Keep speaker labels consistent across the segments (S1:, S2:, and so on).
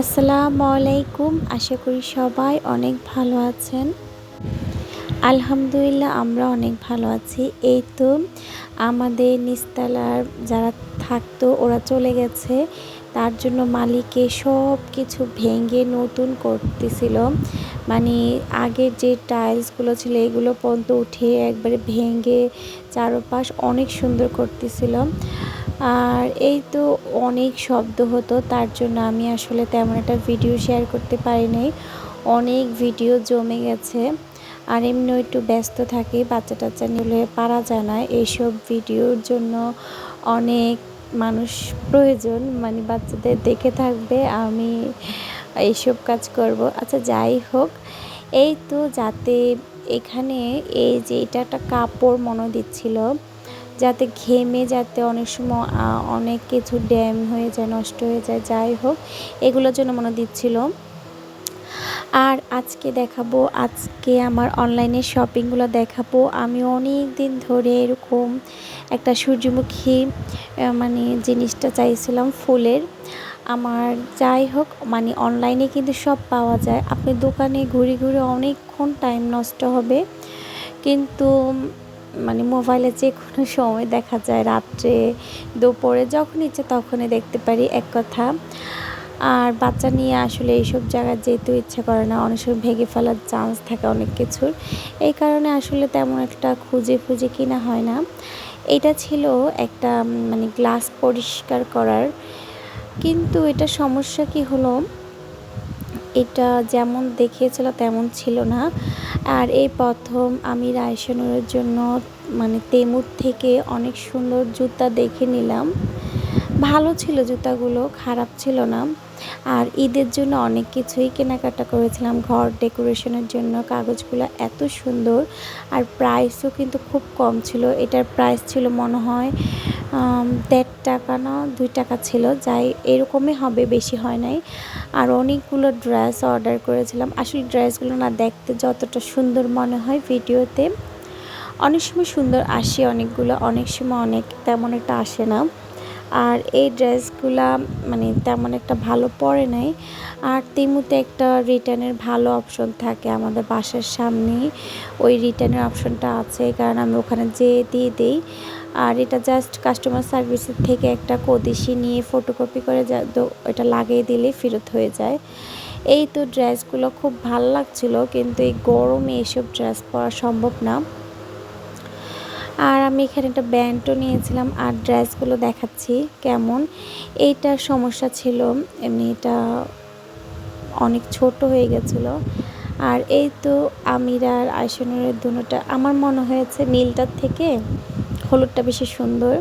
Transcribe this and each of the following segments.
S1: আসসালামু আলাইকুম। আশা করি সবাই অনেক ভালো আছেন। আলহামদুলিল্লাহ, আমরা অনেক ভালো আছি। এই তো আমাদের নিস্তালার যারা থাকতো, ওরা চলে গেছে। তার জন্য মালিকে সব কিছু ভেঙে নতুন করতেছিল। মানে আগের যে টাইলসগুলো ছিল, এগুলো পর্যন্ত উঠে একবারে ভেঙে চারপাশ অনেক সুন্দর করতেছিল। আর এই তো অনেক শব্দ হতো, তার জন্য আমি আসলে তেমন একটা ভিডিও শেয়ার করতে পারি নাই অনেক ভিডিও জমে গেছে। আর এমনিও একটু ব্যস্ত থাকি বাচ্চা টাচ্চা নিলে পারা যায় না। এইসব ভিডিওর জন্য অনেক মানুষ প্রয়োজন মানে বাচ্চাদের দেখে থাকবে, আমি এইসব কাজ করব। আচ্ছা যাই হোক, এই তো যাতে এখানে এই যে এটা একটা কাপড় মনে দিচ্ছিল যাতে ঘেমে যাতে অনেক সময় অনেক কিছু ড্যাম হয়ে যায়, নষ্ট হয়ে যায়, যাই হোক, এগুলোর জন্য মনে দিচ্ছিল। আর আজকে দেখাবো, আজকে আমার অনলাইনে শপিংগুলো দেখাবো। আমি অনেক দিন ধরে এরকম একটা সূর্যমুখী মানে জিনিসটা চাইছিলাম ফুলের। আমার যাই হোক মানে অনলাইনে কিন্তু সব পাওয়া যায়। আপনি দোকানে ঘুরে ঘুরে অনেকক্ষণ টাইম নষ্ট হবে। কিন্তু মানে মোবাইলে যে কোনো সময় দেখা যায় রাত্রে, দুপুরে যখন ইচ্ছে তখনই দেখতে পারি, এক কথা। আর বাচ্চা নিয়ে আসলে এইসব জায়গায় যেতেও ইচ্ছা করে না, অনেক সময় ভেঙে ফেলার চান্স থাকে অনেক কিছুর। এই কারণে আসলে তেমন একটা খুঁজে খুঁজে কিনা হয় না। এটা ছিল একটা মানে গ্লাস পরিষ্কার করার। কিন্তু এটা সমস্যা কি হলো? এটা যেমন দেখিয়েছিল তেমন ছিল না। আর এই প্রথম আমি রায়সানুরের জন্য মানে তেমুর থেকে অনেক সুন্দর জুতা দেখে নিলাম। ভালো ছিল জুতাগুলো, খারাপ ছিল না। আর ঈদের জন্য অনেক কিছুই কেনাকাটা করেছিলাম, ঘর ডেকোরেশনের জন্য, কাগজগুলো এত সুন্দর। আর প্রাইসও কিন্তু খুব কম ছিল, এটার প্রাইস ছিল মনে হয় দেড় টাকা না, দুই টাকা ছিল। যাই, এরকমই হবে, বেশি হয় নাই। আর অনেকগুলো ড্রেস অর্ডার করেছিলাম। আসলে ড্রেসগুলো না দেখতে যতটা সুন্দর মনে হয় ভিডিওতে। অনেক সময় সুন্দর আসে অনেকগুলো, অনেক সময় অনেক তেমন একটা আসে না। আর এই ড্রেসগুলা মানে তেমন একটা ভালো পরে নাই। আর তেমুতে একটা রিটার্নের ভালো অপশন থাকে আমাদের বাসার সামনেই। ওই রিটার্নের অপশনটা আছে, কারণ আমি ওখানে যেয়ে দিয়ে দিই। আর এটা জাস্ট কাস্টমার সার্ভিসের থেকে একটা কদিশি নিয়ে ফটোকপি করে এটা লাগিয়ে দিলে ফেরত হয়ে যায়। এই তো ড্রেসগুলো খুব ভালো লাগছিল, কিন্তু এই গরমে এসব ড্রেস পরা সম্ভব না। আর আমি এখানে একটা ব্যান্ডও নিয়েছিলাম আর ড্রেসগুলো দেখাচ্ছি কেমন। এইটার সমস্যা ছিল, এমনি এটা অনেক ছোট হয়ে গেছিল। আর এই তো আমির আর আয়সনুরের দুটোটা, আমার মনে হয়েছে নীলটার থেকে হলুদটা বেশি সুন্দর।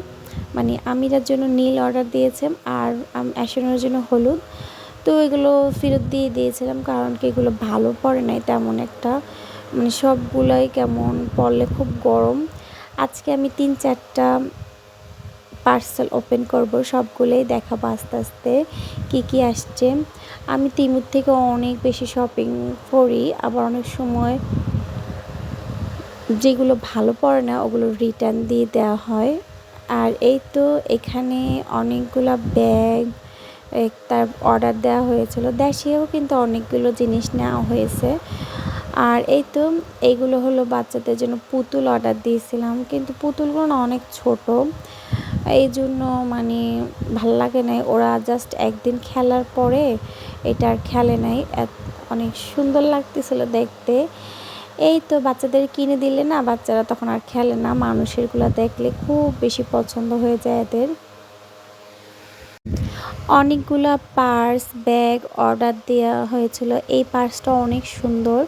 S1: মানে আমিরার জন্য নীল অর্ডার দিয়েছিলাম আর আয়সনুরের জন্য হলুদ। তো এগুলো ফেরত দিয়ে দিয়েছিলাম কারণ কি এগুলো ভালো পড়ে নাই তেমন একটা। মানে সবগুলোই কেমন পড়লে খুব গরম। আজকে আমি তিন চারটা পার্সেল ওপেন করব, সবগুলোই দেখাবো আস্তে আস্তে কী কী আসছে। আমি তিমুর থেকে অনেক বেশি শপিং করি, আবার অনেক সময় যেগুলো ভালো পড়ে না, ওগুলো রিটার্ন দিয়ে দেওয়া হয়। আর এই তো এখানে অনেকগুলো ব্যাগ তার অর্ডার দেওয়া হয়েছিল। দেশেও কিন্তু অনেকগুলো জিনিস নেওয়া হয়েছে। আর এই তো এইগুলো হলো বাচ্চাদের জন্য পুতুল অর্ডার দিয়েছিলাম। কিন্তু পুতুলগুলো না অনেক ছোট। এই জন্য মানে ভালো লাগে নাই। ওরা জাস্ট একদিন খেলার পরে এটা আর খেলে নাই। অনেক সুন্দর লাগতেছিল দেখতে। এই তো বাচ্চাদের কিনে দিলে না বাচ্চারা তখন আর খেলে না। মানুষেরগুলো দেখলে খুব বেশি পছন্দ হয়ে যায় এদের। অনেকগুলো পার্স ব্যাগ অর্ডার দেওয়া হয়েছিল। এই পার্সটা অনেক সুন্দর।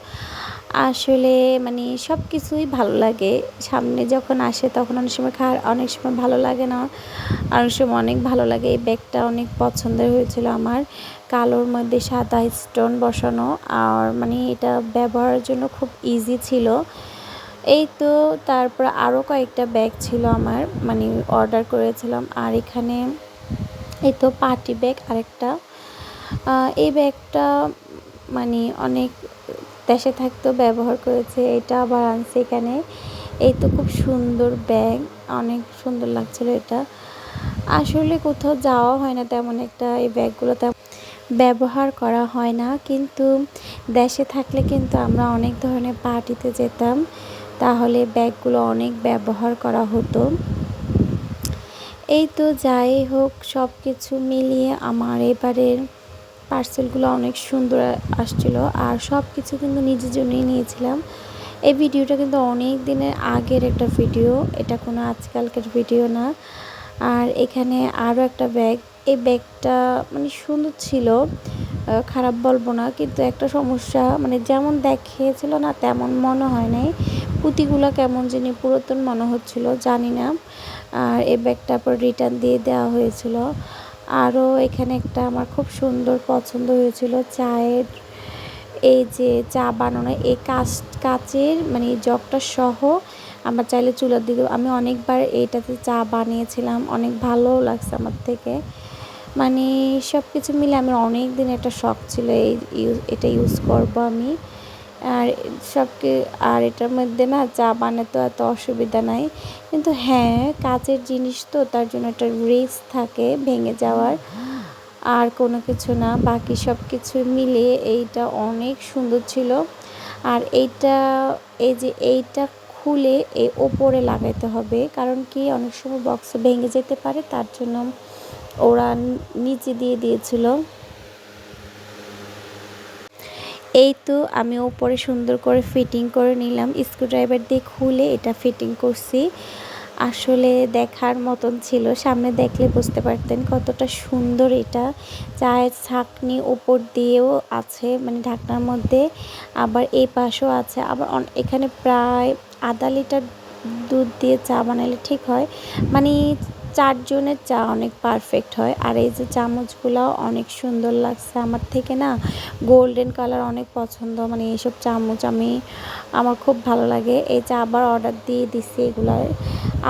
S1: আসলে মানে সব কিছুই ভালো লাগে। সামনে যখন আসে তখন অনেক সময় খাওয়ার অনেক সময় ভালো লাগে না। অনেক সময় অনেক ভালো লাগে। এই ব্যাগটা অনেক পছন্দের হয়েছিল আমার। কালোর মধ্যে সাদা স্টোন বসানো। আর মানে এটা ব্যবহারের জন্য খুব ইজি ছিল। এই তো তারপর আরও কয়েকটা ব্যাগ ছিল আমার। মানে অর্ডার করেছিলাম। আর এখানে এই তো পার্টি ব্যাগ আরেকটা। এই ব্যাগটা মানে অনেক দেশে থাকতেও ব্যবহার করেছে। এটা আবার আনছে এখানে। এই তো খুব সুন্দর ব্যাগ অনেক সুন্দর লাগছিল এটা। আসলে কোথাও যাওয়া হয় না তেমন একটা। এই ব্যাগগুলো তেমন ব্যবহার করা হয় না। কিন্তু দেশে থাকলে কিন্তু আমরা অনেক ধরনের পার্টিতে যেতাম। তাহলে ব্যাগগুলো অনেক ব্যবহার করা হতো। এই তো যাই হোক সব কিছু মিলিয়ে আমার এবারের পার্সেলগুলো অনেক সুন্দর আসছিল। আর সব কিছু কিন্তু নিজের জন্যই নিয়েছিলাম। এই ভিডিওটা কিন্তু অনেক দিনের আগের একটা ভিডিও। এটা কোনো আজকালকার ভিডিও না। আর এখানে আরও একটা ব্যাগ। এই ব্যাগটা মানে সুন্দর ছিল। খারাপ বলব না। কিন্তু একটা সমস্যা মানে যেমন দেখিয়েছিল না, তেমন মনে হয় নাই। পুঁতিগুলো কেমন যিনি পুরাতন মনে হচ্ছিল, জানি না। আর এই ব্যাগটা পর রিটার্ন দিয়ে দেওয়া হয়েছিল। আরও এখানে একটা আমার খুব সুন্দর পছন্দ হয়েছিল চায়ের, এই যে চা বানানো, এই কাচ, কাচের মানে জগটা সহ আমার চাইলে চুলার দিকে আমি অনেকবার এইটাতে চা বানিয়েছিলাম, অনেক ভালো লাগছে আমার থেকে। মানে সব কিছু মিলে আমার অনেক দিন একটা শখ ছিল এই এটা ইউজ করব আমি। আর সবকে আর এটার মধ্যে না চা বানাতে এত অসুবিধা নাই। কিন্তু হ্যাঁ কাচের জিনিস তো, তার জন্য একটা রিস্ক থাকে ভেঙে যাওয়ার। আর কোনো কিছু না, বাকি সব কিছু মিলে এইটা অনেক সুন্দর ছিল। আর এইটা, এই যে এইটা খুলে এই ওপরে লাগাইতে হবে। কারণ কি, অনেক সময় বক্স ভেঙে যেতে পারে, তার জন্য ওরা নিচে দিয়ে দিয়েছিল। এই তো আমি ওপরে সুন্দর করে ফিটিং করে নিলাম। স্ক্রুড্রাইভার দিয়ে খুলে এটা ফিটিং করছি। আসলে দেখার মতন ছিল, সামনে দেখলে বুঝতে পারতেন কতটা সুন্দর এটা। চায়ের ছাকনি ওপর দিয়েও আছে মানে ঢাকনার মধ্যে, আবার এই পাশেও আছে। আবার এখানে প্রায় আধা লিটার দুধ দিয়ে চা বানালে ঠিক হয়। মানে চারজনের চা অনেক পারফেক্ট হয়। আর এই যে চামচগুলো অনেক সুন্দর লাগছে আমার থেকে না। গোল্ডেন কালার অনেক পছন্দ মানে এইসব চামচ আমি, আমার খুব ভালো লাগে। এই চা আবার অর্ডার দিয়ে দিচ্ছি এগুলার।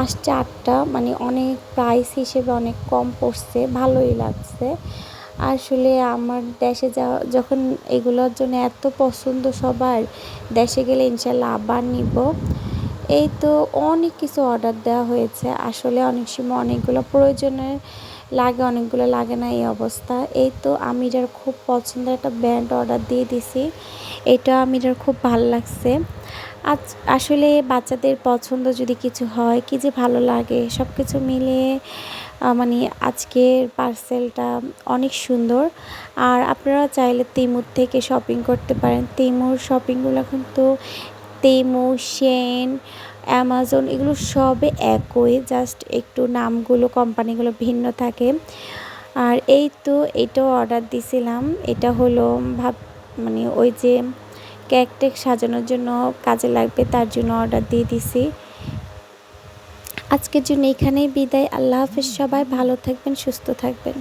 S1: আসছে আটটা মানে অনেক প্রাইস হিসেবে অনেক কম পড়ছে, ভালোই লাগছে। আসলে আমার দেশে যাওয়া যখন এগুলোর জন্য এত পছন্দ সবার, দেশে গেলে ইনশাল্লাহ আবার নিব। এই তো অনেক কিছু অর্ডার দেওয়া হয়েছে। আসলে অনেক সময় অনেকগুলো প্রয়োজনের লাগে, অনেকগুলো লাগে না এই অবস্থা। এই তো আমিরার খুব পছন্দের একটা ব্যান্ড অর্ডার দিয়ে দিছি। এটা আমিরার খুব ভালো লাগছে। আজ আসলে বাচ্চাদের পছন্দ যদি কিছু হয়, কি যে ভালো লাগে সব কিছু মিলিয়ে মানে আজকের পার্সেলটা অনেক সুন্দর। আর আপনারা চাইলে তিমুর থেকে শপিং করতে পারেন। তিমুর শপিংগুলো কিন্তু তেমু সেন অ্যামাজন এগুলো সবে একই জাস্ট একটু নামগুলো কোম্পানিগুলো ভিন্ন থাকে। আর এই তো এটাও অর্ডার দিছিলাম। এটা হলো ভাব মানে ওই যে কেক টেক সাজানোর জন্য কাজে লাগবে, তার জন্য অর্ডার দিয়ে দিছি। আজকের জন্য এখানেই বিদায়। আল্লাহ হাফিজ সবাই, ভালো থাকবেন, সুস্থ থাকবেন।